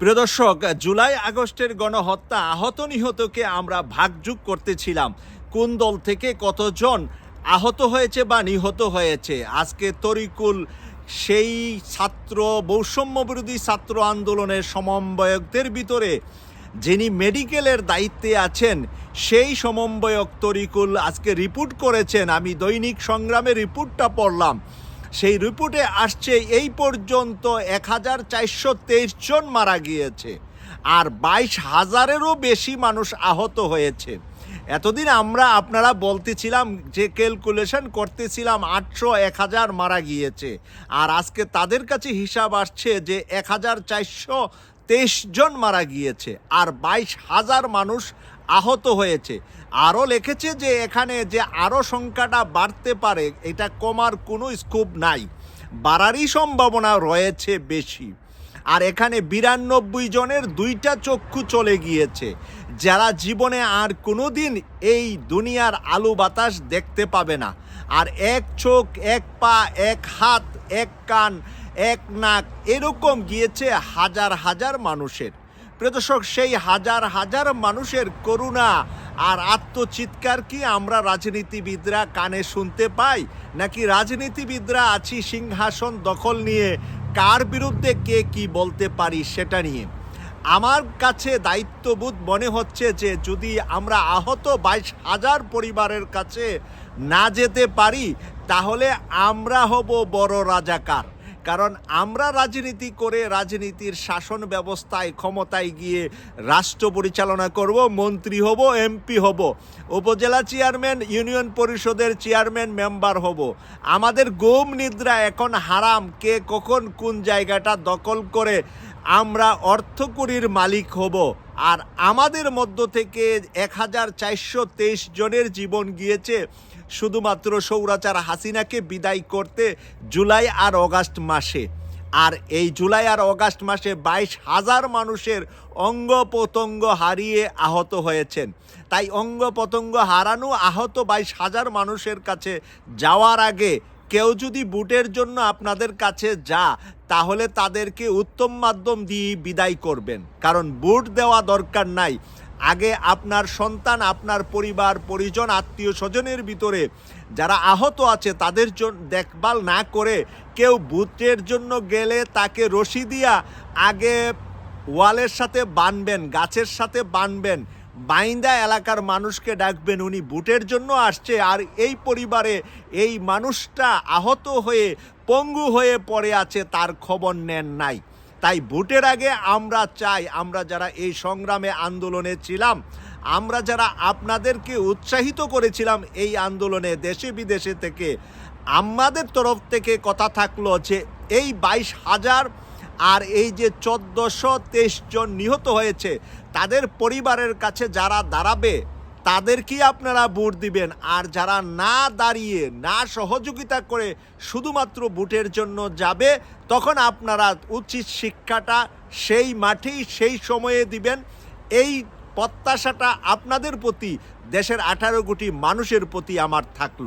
প্রিয় দর্শক, জুলাই আগস্টের গণহত্যা আহত নিহতকে আমরা ভাগযোগ করতেছিলাম। কোন দল থেকে কতজন আহত হয়েছে বা নিহত হয়েছে? আজকে তরিকুল সেই ছাত্র, বৈষম্য বিরোধী ছাত্র আন্দোলনের সমন্বয়কদের ভিতরে যিনি মেডিকেলের দায়িত্বে আছেন, সেই সমন্বয়ক তরিকুল আজকে রিপোর্ট করেছেন। আমি দৈনিক সংগ্রামে রিপোর্টটা পড়লাম। সেই রিপোর্টে আসছে এই পর্যন্ত এক হাজার চারশো তেইশ জন মারা গিয়েছে আর বাইশ হাজারেরও বেশি মানুষ আহত হয়েছে। এতদিন আমরা আপনারা বলতেছিলাম যে ক্যালকুলেশন করতেছিলাম আটশো এক হাজার মারা গিয়েছে। আর আজকে তাদের কাছে হিসাব আসছে যে এক হাজার চারশো তেইশ জন মারা গিয়েছে আর বাইশ হাজার মানুষ আহত হয়েছে। আরও লিখেছে যে এখানে যে আরও সংখ্যাটা বাড়তে পারে, এটা কমার কোনো স্কোপ নাই। বাড়ারই সম্ভাবনা রয়েছে বেশি। আর এখানে বিরানব্বই জনের দুইটা চক্ষু চলে গিয়েছে। যারা জীবনে আর কোনো দিন এই দুনিয়ার আলু বাতাস দেখতে পাবে না। আর এক চোখ, এক পা, এক হাত, এক কান এক নাক এরকম গিয়েছে হাজার হাজার মানুষের। প্রিয় দর্শক, সেই হাজার হাজার মানুষের করুণা আর আত্মচিৎকার কি আমরা রাজনীতিবিদরা কানে শুনতে পাই? নাকি রাজনীতিবিদরা আছি সিংহাসন দখল নিয়ে? কার বিরুদ্ধে কে কি বলতে পারি সেটা নিয়ে? আমার কাছে দায়িত্ববোধ মনে হচ্ছে যে যদি আমরা আহত বাইশ হাজার পরিবারের কাছে না যেতে পারি, তাহলে আমরা হব বড় রাজাকার। কারণ আমরা রাজনীতি করে রাজনীতির শাসন ব্যবস্থায় ক্ষমতায় গিয়ে রাষ্ট্র পরিচালনা করব, মন্ত্রী হব, এমপি হব, উপজেলা চেয়ারম্যান, ইউনিয়ন পরিষদের চেয়ারম্যান মেম্বার হব। আমাদের গোম নিদ্রা এখন হারাম, কে কখন কোন জায়গাটা দখল করে আমরা অর্থকরীর মালিক হব। আর আমাদের মধ্য থেকে এক হাজার চারশো তেইশ জনের জীবন গিয়েছে। শুধুমাত্র সৌরাচার হাসিনাকে বিদায় করতে জুলাই আর অগাস্ট মাসে। আর এই জুলাই আর অগাস্ট মাসে বাইশ হাজার মানুষের অঙ্গ প্রত্যঙ্গ হারিয়ে আহত হয়েছেন। তাই অঙ্গ প্রত্যঙ্গ হারানো আহত বাইশ হাজার মানুষের কাছে যাওয়ার আগে কেউ যদি বুটের জন্য আপনাদের কাছে যা তাহলে তাদেরকে উত্তম মাধ্যম দিয়ে বিদায় করবেন। কারণ বুট দেওয়া দরকার নাই। আগে আপনার সন্তান, আপনার পরিবার, পরিজন, আত্মীয় স্বজনের ভিতরে যারা আহত আছে, তাদের জন্য দেখভাল না করে কেউ বুটের জন্য গেলে তাকে রশি দিয়া আগে ওয়ালের সাথে বানবেন, গাছের সাথে বানবেন। বাইন্দা এলাকার মানুষকে ডাকবেন, উনি বুটের জন্য আসছে। আর এই পরিবারে এই মানুষটা আহত হয়ে, পঙ্গু হয়ে পড়ে আছে, তার খবর নেন নাই। তাই ভোটের আগে আমরা চাই, আমরা যারা এই সংগ্রামে আন্দোলনে ছিলাম, আমরা যারা আপনাদেরকে উৎসাহিত করেছিলাম এই আন্দোলনে দেশে বিদেশে থেকে, আমাদের তরফ থেকে কথা থাকল যে, এই বাইশ হাজার আর এই যে চোদ্দোশো তেইশ জন নিহত হয়েছে, তাদের পরিবারের কাছে যারা দাঁড়াবে তাদেরকেই আপনারা ভোট দিবেন? আর যারা না দাঁড়িয়ে, না সহযোগিতা করে শুধুমাত্র ভোটের জন্য যাবে, তখন আপনারা উচিত শিক্ষাটা সেই মাঠেই, সেই সময়ে দিবেন। এই প্রত্যাশাটা আপনাদের প্রতি, দেশের আঠারো কোটি মানুষের প্রতি আমার থাকল।